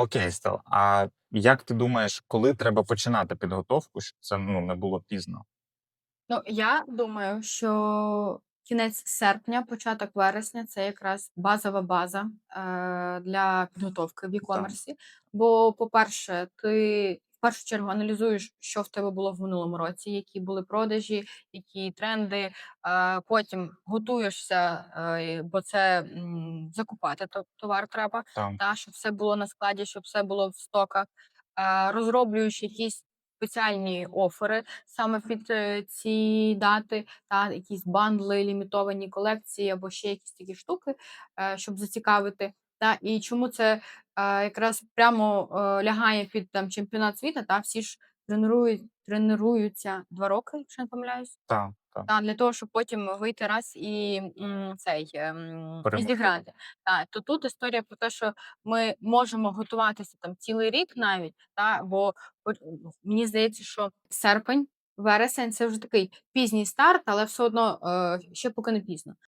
Окей, Стелла, а як ти думаєш, коли треба починати підготовку, щоб це, ну, не було пізно? Ну, я думаю, що кінець серпня, початок вересня- це якраз базова база, е, для підготовки в e-комерсі. Бо, по-перше, ти в першу чергу аналізуєш, що в тебе було в минулому році, які були продажі, які тренди. Е, потім готуєшся, е, бо це, м, закупати то товар треба, та, щоб все було на складі, щоб все було в стоках. Розроблюєш якісь спеціальні офери саме під, е, ці дати, та, якісь бандли, лімітовані колекції або ще якісь такі штуки, е, щоб зацікавити. Та, і чому це, е, якраз прямо, е, лягає під там чемпіонат світу, та, всі ж тренурують тренуються 2 роки, якщо не помиляюсь. Так, так. Та, для того, щоб потім вийти раз і, м, цей, м, і Перемогти. зіграти. Та, то тут історія про те, що ми можемо готуватися там цілий рік навіть, та, бо от, мені здається, що серпень, вересень- це вже такий пізній старт, але все одно, е, ще поки не пізно.